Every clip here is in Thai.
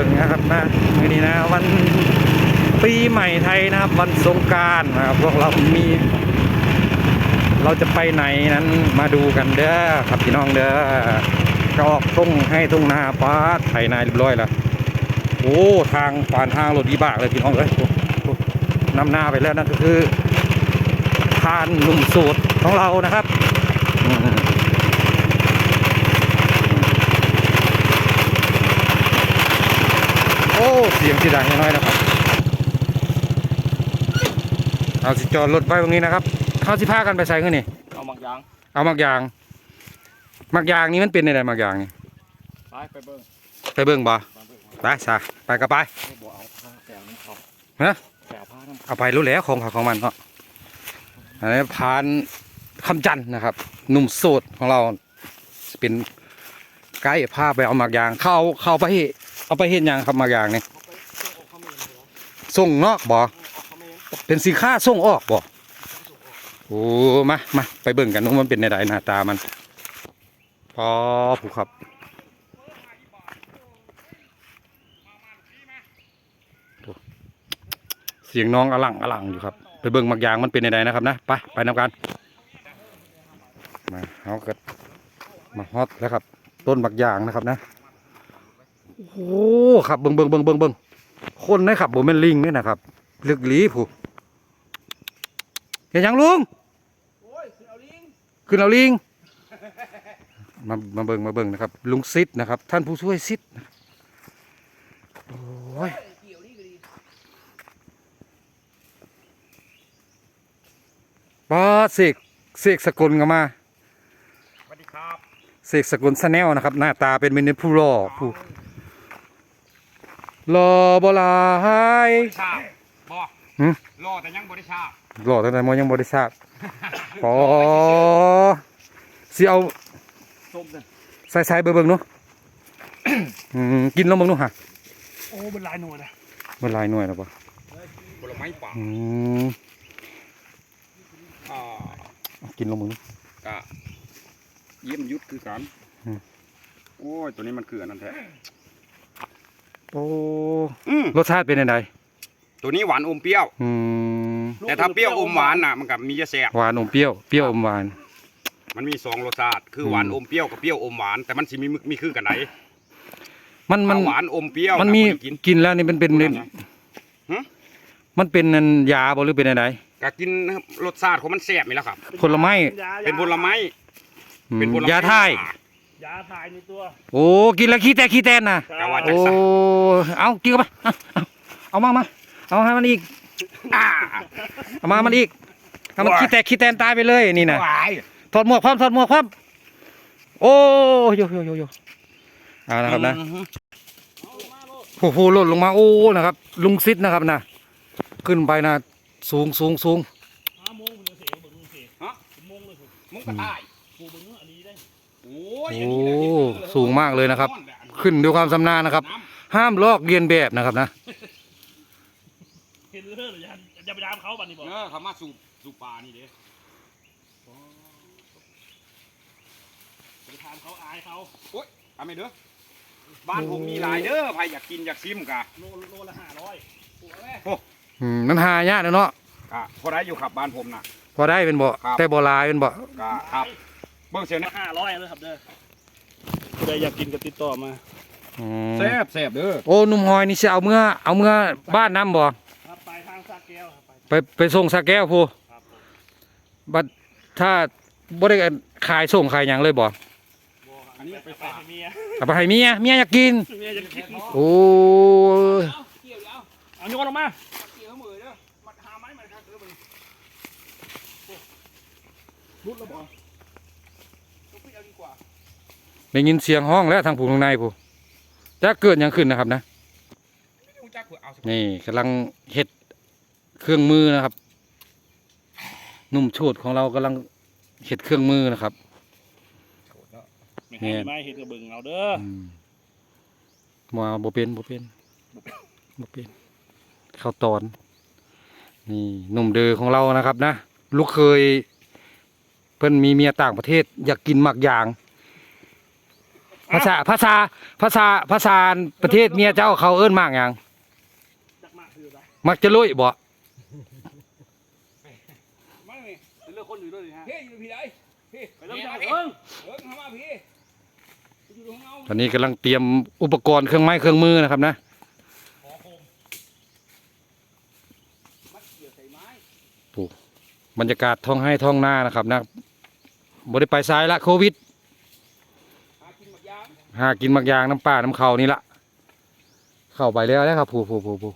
บิ่งนะครับนะมือนี้นะวันปีใหม่ไทยนะครับ วันสงการนะครับพวกเรามี เราจะไปไหนนั้นมาดูกันเด้อครับพี่น้องเด้อก็ออกทุ่งให้ทุ่งนาปาไถนาเรียบร้อยแล้วโอ้ทางผ่านทางรถดีบากเลยพี่น้องเอ้ยโอ้โอ้นำหน้าไปแล้วนั่นก็คือทานหนุ่มสูตรของเรานะครับอืมโอ้ เสียงที่ดังน้อยๆนะครับเอาสิจอดรถไว้ตรงนี้นะครับเขาสิพากันไปใส่เงินนี่เอาหมักยางเอามักยางมักยางนี่มันเป็นอะไรมักยางนี่ไปไปเบิ้งไปเบิ่งบ่ไปเบิ้งไปซะไปก็ไปไม่บอกเอาผ้าแปลวน้ำเขาฮะแปลวผ้าน้ำเอาไปรู้แล้วของเขาของมันเนาะอันนี้พานคำจันทน์นะครับหนุ่มโสดของเราเป็นไกด์พาไปเอามักยาง เข้าเข้าไปเอาไปเห็นยังครับมักยางนี่ ส่งนอกบ่เอเป็นสินค้าส่งออกบ่โอ้มามาไปเบิ่งกันว่ามันเป็นในใดหน้าตามันพอผู้ครับเสียงน้องอลังอลังอยู่ครับ ไปเบิ่งมักยางมันเป็นในใดนะครับนะไปไปนำกันมาเอากิดมาฮอตแล้วครับ ต้นมักยางนะครับนะโอ้ครับเบิ่งเบิ่งเบิ่งเบิ่งเบิ่ง คนนะครับโบแม่นลิงนี่นะครับลึกหลีผู้เห็นยังลุงโอ้ยเอาลิงขึ้นเอาลิงมามาเบิ่งมาเบิ่งนะครับ ลุงซิดนะครับ ท่านผู้ช่วยซิดนะครับโอ้ยเกี่ยวนี่ก็ดีป้าเสกเสกสกลก็มาสวัสดีครับเสกสกลสแนลนะครับ หน้าตาเป็นเมนผู้รอผู้ รอบลายชาบบ่หืมรอแต่ยังบริชาบรอตั้งแต่มอยังบริษัทอ๋อสิเอาส้มเนี่ยใส่ใส่เบิ่งเบิ่งเนาะ อืมกินแล้วเบิ่งเนาะฮะโอ้เป็นลายหน่วยนะมันหลายหน่วยแล้วปะผลไม้ป่าอืมอ่ากินแล้วมึงกะเยี่ยมยุทธคือกันอืม โอ้ยตัวนี้มันคืออันนั้นแท้ โอ้อืมรสชาติเป็นยังไงตัวนี้หวานอมเปรี้ยว อืมแต่ถ้าเปรี้ยวอมหวานน่ะมันกับมีจะแสบหวานอมเปรี้ยวเปรี้ยวอมหวาน มันมีสองรสชาติคือหวานอืมอมเปรี้ยวกับเปรี้ยวอมหวานแต่มันสิมีมีคือกันไหนมันมันถ้าหวานอมเปรี้ยวมันน่ะมีบ่ได้กิน กินแล้วนี่มันเป็นบ่ได้นะฮะมันเป็นนันยาบ่หรือเป็นอะไรก็กินรสชาติของมันแซ่บนี่แหละครับ ผลไม้เป็นผลไม้ อืมเป็นผลไม้ยาทาย ยาถ่ายในตัว โอ้กินแล้วขี้แตกขี้แตนนะแต่ว่าจัโอ้งซั่นเอากินเข้าไปเอาเอาเอามามาเอาให้มันอีกอ่าเอามามันอีกเอามันขี้แตกขี้แตนตายไปเลยนี่นะหวายถอดหมวกพร้อมถอดหมวกพร้อมโอ้โยโยโยโยเอานะครับนะอือฮึโอ้โหหล่นลงมาโอ้นะครับ ลุงซิดนะครับนะขึ้นไปนะ สูงสูงสูงห้าโมงคุณเสียเบิ่งเสียฮะโมงเลยคุณมึงก็ตายกูเบิ่งอันนี้ได้ โอ้ยโอ้สูงมากเลยนะครับ ขึ้นด้วยความชำนาญนะครับ ห้ามลอกเลียนแบบนะครับนะเห็นเรื่องหรือยังจะไปดามเขาบัดนี้บอกเออเขามาสูบสูบปลานี่เด้ไปถามเขาอายเขาเอาไม่เด้อบ้านผมมีหลายเด้อใครอยากกินอยากซิมกะโลโลละห้าร้อยอืมมันหายากนะเนาะกะพอได้อยู่ครับบ้านผมน่ะ พอได้เป็นบ่ครับแต่บ่หลายเป็นบ่กะครับ เบิ่งเสียนะห้าร้อยเลยครับเด้อใครอยากกินก็ติดต่อมาอืมแซ่บแซ่บเด้อโอ้หนุ่มหอยนี่สิเอาเมื่อเอาเมื่อบ้านน้ำบ่ครับไปทางสาแก้วครับไปไปไปส่งสาแก้วพูครับผมบัดถ้าบ่ได้ขายส่งขายหยังเลยบ่บอกอันนี้ไปฝากให้เมียเอาไปให้เมียเมียอยากกิน เมียจะกินโอ้ยเกี่ยวแล้วเอาโยนลงมาเกี่ยวมือเด้อมัดหาไม้มันครับเด้อมึงรุดแล้วบอกต้อง ไปเอาดีกว่าได้ยินเสียงห้องแล้วทางผู้ทางในผู้จะเกิดหยังขึ้นนะครับนะไม่รู้จักเผื่อเอาสินี่กำลังเฮ็ดเครื่องมือนะครับหนุ่มโชดของเรากำลังเฮ็ดเครื่องมือนะครับไม่ให้ไม่เห็นกับเบิ่งเอาเด้ออืมมาบ่เป็นบ่เป็นบ่เป็นข้าวตอน นี่หนุ่มเดอของเรานะครับนะลูกเคย เพิ่นมีเมียต่างประเทศ อยากกินหมักยาง ภาษาภาษาภาษาภาษาประเทศเมียเจ้าเขาเอิ้นมากยังมักจะลุยบ่ไม่มีเลือกคนอยู่ด้วยฮะเฮ้ยอยู่พี่ไดพี่ไปเริ่มจากเอิงเอิ้งเข้ามาพี่ตอนนี้กำลังเตรียมอุปกรณ์เครื่องไม้เครื่องมือนะครับนะผู้บรรยากาศท้องให้ท้องหน้านะครับนะ บ่ได้ไปซ้ายละโควิดหากินหมดยางหากินมักยางน้ำป่าน้ำเขานี่ละเข้าไปแล้วนะครับผู้ผู้ผู้ผู้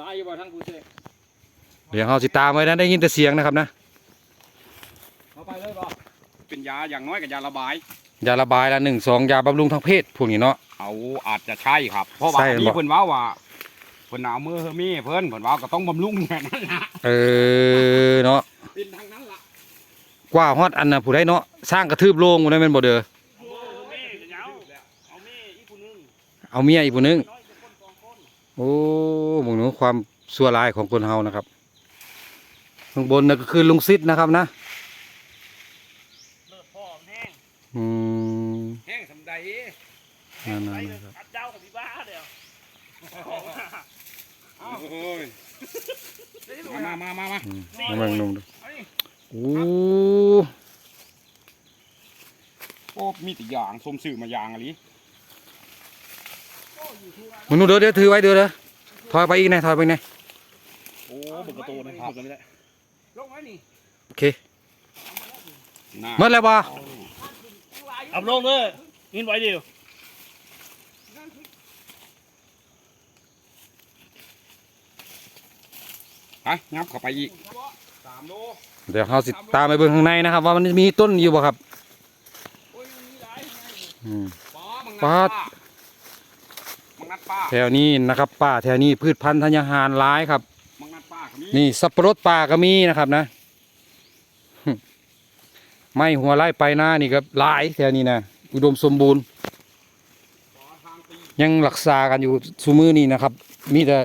ลายอยู่บ่ทั้งกูเซ่เดี๋ยวเขาสิตามไว้นะได้ยินแต่เสียงนะครับนะเอาไปเลยบ่เป็นยาอย่างน้อยกับยาระบาย ยาระบายละหนึ่งสองยาบำรุงทางเพศพวกนี้เนาะ เอาอาจจะใช่ครับ เพราะว่าใช่อันนี้บ่เพิ่นว่าว่า เพิ่นเอามือเฮอมี่เพิ่นเพิ่นว่าก็ต้องบำรุงอย่างนั้นล่ะเออเนาะเป็นทางนั้นล่ะกว่าฮอดอันน่ะผู้ใดเนาะสร้างกระทืบโลงบ่ได้แม่นบ่เด้อเอาเม่จะยาวเอาเม่อีกคนนึงเอาเมียอีกผู้หนึงน้อยจะคนสองคนโอ้หมึงหนูความชั่วร้ายของคนเฮานะครับข้างบนน่ะก็คือลุงซิดนะครับนะเลิกพ่อมันแห้งอืมแห้งสำใดนั่นไปๆเลยนะครับ อัดเจ้ากับพี่บ้าเดียวอ้า วโอ้ยมามามามาอืมเอามานุ่มดูเอานี่โอ้โอ้มีแต่ยางส้มสื่อมายางอะไรมึงหนูเด้อเดี๋ยวถือไว้เด้อเด้อถอยไปอีกหน่อยถอยไปอีกหน่อยโอ้เบิกประตูนะครับกันไม่ได้ลงไว้นี่โอเคน่าหมดแล้วบ่เอาลงเลยงินไว้เดียว ไปงับเข้าไปอีก สามโลเดี๋ยวเราสิตามไปเบิ่งข้างในนะครับ ว่ามันมีต้นอยู่บ่ครับโอ้ยมันมีหลายอืมป้ามังปานัดดป้า มังนัดป้าแถวนี้นะครับป่าแถวนี้พืชพันธุ์ธัญญาหารหลายครับ มังนัดป้าเขามีนี่สับปะรดป่าก็มีนะครับนะหึไม่หัวไล่ไปหน้านี่ก็หลายแถวนี้นะอุดมสมบูรณ์ขอทางตียังรักษากันอยู่ซูมือนี่นะครับ มีแต่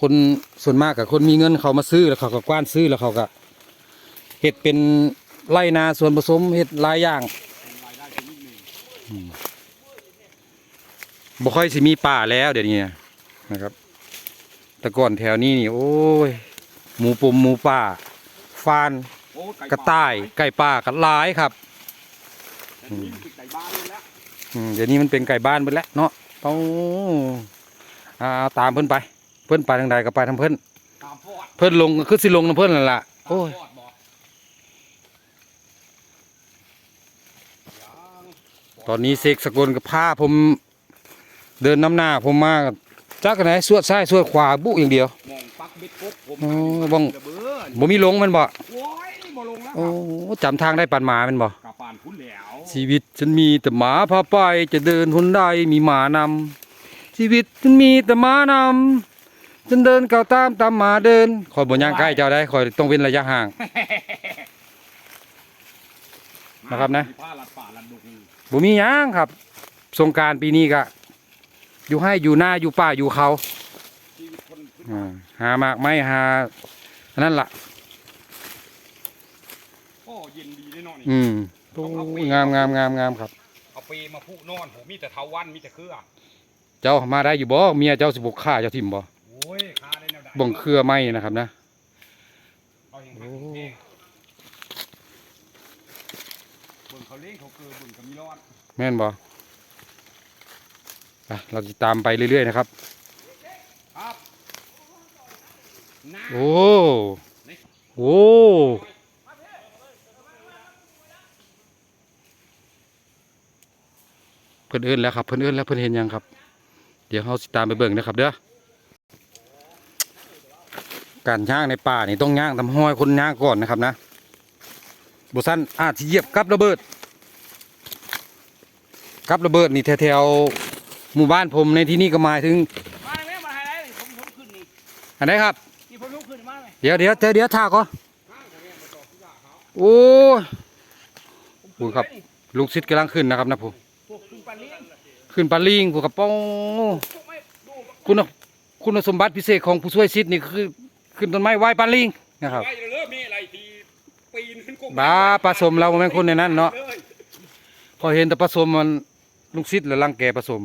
คนส่วนมากกับคนมีเงินเขามาซื้อแล้วเขาก็กว้านซื้อแล้วเขาก็เห็ดเป็นไรนาส่วนผสมเห็ดหลายอย่างบ่ค่อยสิมีป่าแล้วเดี๋ยวนี้นะครับ แต่ก่อนแถวนี้นี่โอ้ยหมูปุ่มหมูป่าฟานกระต่ายไก่ป่ากันหลายครับเดี๋ยวนี้มันเป็นไก่บ้านไปแล้วเนาะต้อาตามเพิ่นไป พิ่นไปทางใดก็ไปทางเพิ่นตามพอดเพิ่นลงก็คือสิลงนํเพิ่นนั่นล่ะตามโอ้ยพอดบอกยังตอนนี้เสกสกลกับผ้าผม เดินน้ำหน้าผมมาจักกันไหนสวดซ้ายสวดขวาบุอย่างเดียว มองปักเบ็ดกบผมอ๋อบ้อง ระเบิดบ่มีลงแมันบ่โอ้ยบ่ลงแล้วโอ้จำทางได้ปันหมาแมันบ่กลับปานพุ่นแล้วชีวิตฉันมีแต่หมาพาไปจะเดินหนใดมีหมานำชีวิตฉันมีแต่หมานำ ฉันเดินก้าวตามตามหมาเดินคอยบ่ย่างใกล้เจ้าได้คอยต้องเว้นระยะห่าง นะครับนะมีผ้าลัดป่าลัดดงบ่มีหยังครับ สงกรารปีนี้ก็อยู่ให้อยู่หน้าอยู่ป่าอยู่เขาชีวิตคนขึ้นอ่าหามากไม้หาอันนั้นล่ะ โอ้เย็นดีได้นอนนี่อืมโอ้งามงามงามงามครับ เอาเปมาผู้นอนผมมีแต่เทาวันมีแต่เครือเจ้ามาได้อยู่บ่เมียเจ้าสิบุกฆ่าเจ้าทิมบ่ บ่งเครือไม้นะครับนะเอาอย่างหักแห้งเบิ่งเขาเลี้ยงเขาเกลือเบิ่งก็มีรอดแม่นบ่ไปเราจะตามไปเรื่อยๆนะครับครับน้าโอ้โอ้เพิ่นเอิ้นแล้วครับ เพิ่นเอิ้นแล้วเพิ่นเห็นยังครับ เดี๋ยวเราสิตามไปเบิ่งนะครับเด้อ การย่างในป่านี่ต้องย่างทำห้อยคนย่างก่อนนะครับนะบุษันอาจเหยียบกับระเบิด กับระเบิดนี่แถวๆหมู่บ้านผมในที่นี่ก็หมายถึงมาไหมมาให้ได้ผมผมขึ้นนี่อันไหนครับนี่ผมลุกขึ้นมาเดี๋ยวเดี๋ยวเดี๋ยวเดี๋ยวท่าก่อนโอ้ยโอ้ยครับลุงซิดกำลังขึ้นนะครับนะผมขึ้นปันเลี้ยงขึ้นปาลิงผูกกระป๋องพวกไม่ดูคุณคุณสมบัติพิเศษของผู้ช่วยซิดนี่คือ ขึ้นต้นไม้ไหว้ปลาลิงนะครับไว้เริ่มนี่อะไรทีปีนขึ้นกงบ้าปลาสมเราบ่แม่นคนในนั้นเนาะเลยพอเห็นแต่ปลาสมมันลุงซิดแล้วรังแกปลาสม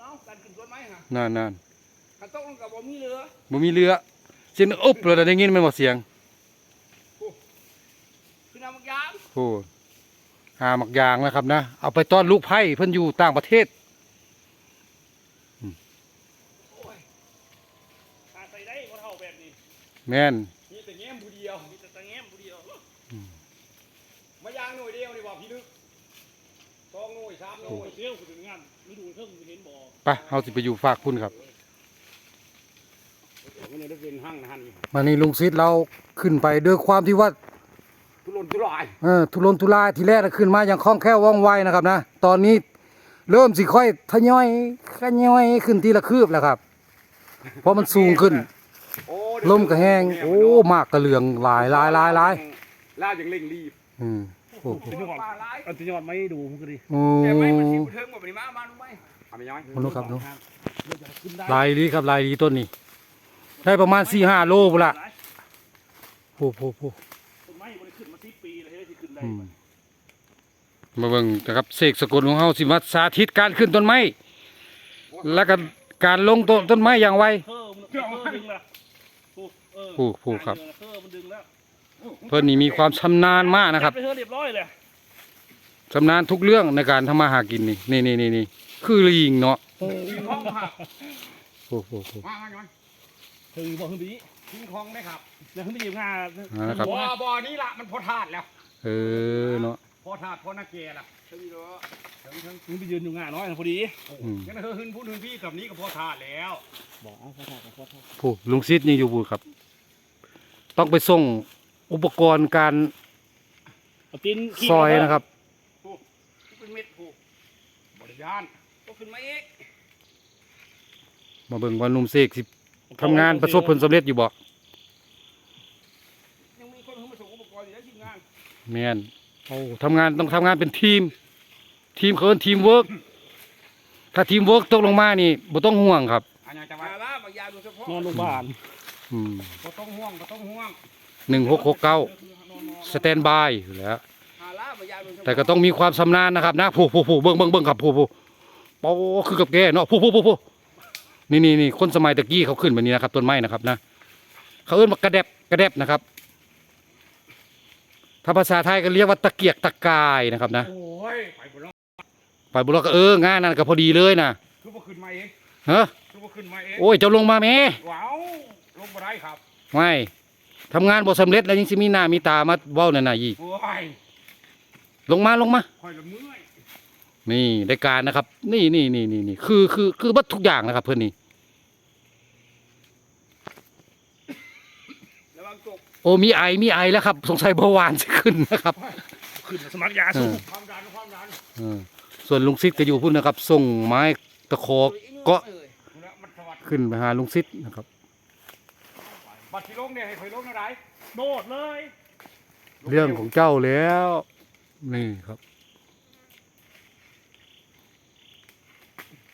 เอากันขึ้นต้นไม้ฮะนั่นนั่นกันต้องกับบ่มีเรือบ่มีเรือเสียงอุ๊บเราได้ยินแม่นบ่เสียงขึ้นน้ำมักยางโอ้หาหมักยางนะครับนะ เอาไปต้อนลูกไผ่เพิ่นอยู่ต่างประเทศ หาใส่ได้บ่เท่าแบบนี้ แม่นมีแต่แง้มผู้เดียวมีแต่ตะแง้มผู้เดียวมายางหน่วยเดียวนี่บอกพี่ลึกสองหน่วยสามหน่โอ้วยยเสี้ยวคือถึงงานฤดูเพิ่งเห็นบ่ไปเฮาสิไปอยู่ฝากพุ่นครับมันจะได้เป็นห้างหันมานี่ลุงซิดเราขึ้นไปด้วยความที่ว่าทุรนทุรายเออทุรนทุรายทีแรกน่ะขึ้นมาอย่างคล่องแคล่วว่องไวนะครับนะตอนนี้เริ่มสิค่อยทยอยขย่อยขึ้นทีละคืบแล้วครับ เพราะมันสูงขึ้นโอ้ ลมก็แห้งโอ้มากกระเหลืองหลายหลายหลายหลายล่าอย่างเร่งรีบอืมโอ้โหเป็นยอดปลาหลายเอาตัยอดไม่ดูมันก็ดีโอ้แต่ไม่มันสิบเทิงกว่าปริมาบ้านรู้ไหมเอาไปย้อยมันรู้ครับรู้เดี๋ยวจะขึ้นได้ลายดีครับลายดีต้นนี้ ได้ประมาณสี่ห้าโลพุ่นละโอ้โหโหต้นไม้บ่ได้ขึ้นมาสิบปีเลยเฮ้ยที่ขึ้นได้อืมมาเบิ่งนะครับเสกสกลของเฮาสิมาสาธิตการขึ้นต้นไม้แล้วก็การลงต้นต้นไม้อย่างไว ผูกเออผูกผูกครับเพิ่มมันดึงแล้วเพิ่นนี่มีความชำนาญมากนะครับจัไปเธอเรียบร้อยเลยชำนาญทุกเรื่องในการทำมาหากินนี่นี่นี่นี่นี่คือลิงเนาะทิ้งคลองครับโอ้โหโหมามาย้อยเธอบอกขึ้นไปนี้ทิ้งคลองได้ครับเดี๋ยวขึ้นไปหยิบงาอ่านะครับบ่อบ่อนี้ละมันพอธาตุแล้ว เออเนาะพอธาตุพอนาเกล่ะถึงเด้อถึงถึงขึ้นไปยืนอยู่งาน้อยนะพอดีอืมงั้นเธอหึนพูดหึนพี่กับนี้ก็พอธาตุแล้ว บอกเอาขอโทษขอโทษผู้ลุงซิดนี่อยู่บูครับ ต้องไปส่งอุปกรณ์การเอาตีนขี้ซอยนะครับผู้เป็นเม็ดผู้บริยานก็ขึ้นมาอีกมาเบิ่งว่าหนุ่มเสกสิทำงานประสบผลสำเร็จอยู่บ่ยังมีคนเข้ามาส่งอุปกรณ์อยู่แล้วทีมงานแม่นโอ้ทำงานต้องทำงานเป็นทีม ทีมเขาเอิ้นทีมเวิร์กถ้าทีมเวิร์กตกลงมานี่บ่ต้องห่วงครับอันนี้จะว่าลาบางยาโดยเฉพาะนอนโรงพยาบาล อืมก็ต้องห่วงก็ต้องห่วงหนึ่งหกหกเก้าสแตนบายอยู่แล้ว หาลาบางยาโดยเฉพาะแต่ก็ต้องมีความชำนาญนะครับนะผู้ผู้ผู้เบิ่งเบิ่งเบิ่งครับผู้ผู้โอ้คือกับแกเนาะผู้ผู้ผู้ผู้นี่นี่นี่คนสมัยตะกี้เขาขึ้นแบบนี้นะครับต้นไม้นะครับนะ เขาเอิ้นว่ากระแดบกระแดบนะครับ ถ้าภาษาไทยก็เรียกว่าตะเกียกตะกายนะครับนะโอ้ยไปบนรถไปบุรก็เอองานนั่นก็พอดีเลยนะคือว่าขึ้นมาเองฮะคือว่าขึ้นมาเองโอ้ยเจ้าลงมาแม่ว้าว ลงมาได้ครับไม่ทำงานบ่สำเร็จแล้วยังสิมีหน้ามีตามาเว้านั่นน่ะอีกโอ้ยลงมาลงมาคอยละเมื่อยนี่ได้การนะครับ นี่นี่นี่นี่นี่คือคือคือบัดทุกอย่างนะครับ เพื่อนนี่ระวังตกโอ้มีไอมีไอแล้วครับ สงสัยเบาหวานจะขึ้นนะครับ ขึ้นสมัครยาสูบความดันความดันเออส่วนลุงซิดก็อยู่พุ่นนะครับ ส่งไม้ตะขอเกาะเลยแล้วมันสวัสดิ์ขึ้นไปหาลุงซิดนะครับ บัตรที่ลงเนี่ยให้คอยลงเท่าไหร่โดดเลยเรื่องของเจ้าแล้ว นี่ครับ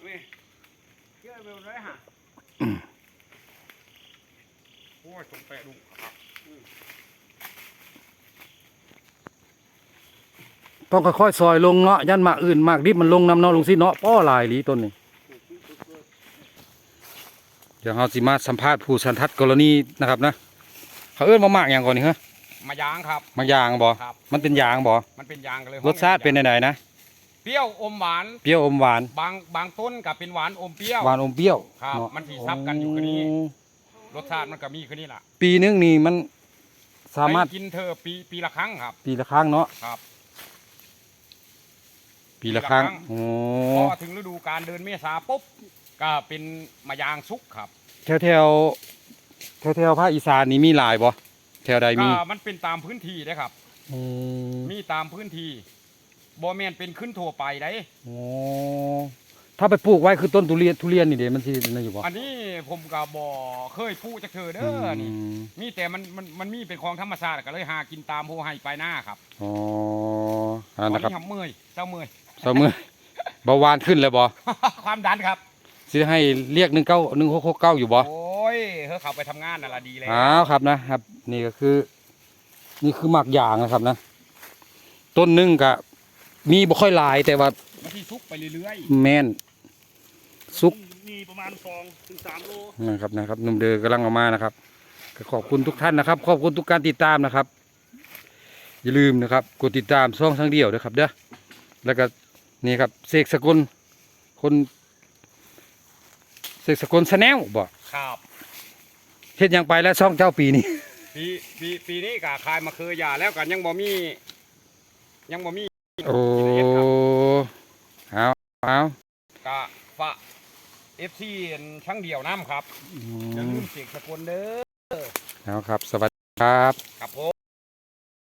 เว้ยเชื่อไปหมดเลยฮะโอ้ยสงแปะลุงครับต้องค่อยๆซอยลงเนาะยันหมากอื่นหมากดิบมันลงนำเนาะลุงซิดเนาะป้อหลายหลีต้นนี่เดี๋ยวเราสิมาสัมภาษณ์ผู้สันทัดกรณีนะครับนะเขาเอื้อนมาหมากอย่างก่อนนี่ฮะมายางครับ มายางบ่ครับ มันเป็นยางบ่มันเป็นยางกันเลยรสชาติเป็นไหนๆนะเปรี้ยวอมหวานเปรี้ยวอมหวานบางบางต้นกับเป็นหวานอมเปรี้ยวหวานอมเปรี้ยวครับเาะมันสิซับกันอยู่คือนี้โรสชาติมันก็มีคือนี่ล่ะ ปีนึงนี่มันสามารถให้กินเธอปีปีละครั้งครับ ปีละครั้งเนาะครับปีละครั้งปีละครั้งโอ้พอถึงฤดูการเดินเมษาปุ๊บก็เป็นมายางสุกครับ แถวแถวแถวแถวๆภาคอีสานนี่มีหลายบ่แถวใดก็มีมันเป็นตามพื้นที่เด้ครับ อืมมีตามพื้นที่บ่แม่นเป็นขึ้นทั่วไปได้ โอ้ถ้าไปปลูกไว้คือต้นทุเรียนทุเรียนนี่เด้มันสินั่นอยู่บ่อันนี้ผมก็บ่เคยพูดจักเธอเด้อนี่ มมีแต่มันมันมันมีเป็นของธรรมชาติก็เลยหากินตามโฮไฮไปหน้าครับอ๋ออันนั้นนะครับตอเมื่อยเจ้าเมื่อย เสมอเบาหวานขึ้นแล้วบ่ ความดันครับ สิให้เรียก19 1669อยู่บ่โอ้ยเฮ้ยเขาไปทำงานน่ะละดีแล้วอ้าวครับนะครับ นี่ก็คือ นี่คือหมากยางนะครับนะ ต้นหนึงก็มีบ่ค่อยหลายแต่ว่ามันที่ซุกไปเรื่อยแม่นซุก มีประมาณสองถึงสามโล นะครับนะครับหนุ่มเดือกำลังออกมานะครับก็ขอบคุณทุกท่านนะครับ ขอบคุณทุกการติดตามนะครับ อย่าลืมนะครับ กดติดตามช่องทางเดียวนะครับเด้อแล้วก็นี่ครับเสกสกลคน เสกสกลสแนลบ่ๆครับเฮ็ดหยังไปแล้วช่องเจ้าปีนี้ ปีปีปีนี้กะคายมาคือยาแล้วกันยังบ่มี ยังบ่มีโอ้เอาเอากะฝะเอฟซีช่างเดียวน้ำครับอือย่าลืมมเสียงสกลเด้อเอาครับ สวัสดีครับ ครับผม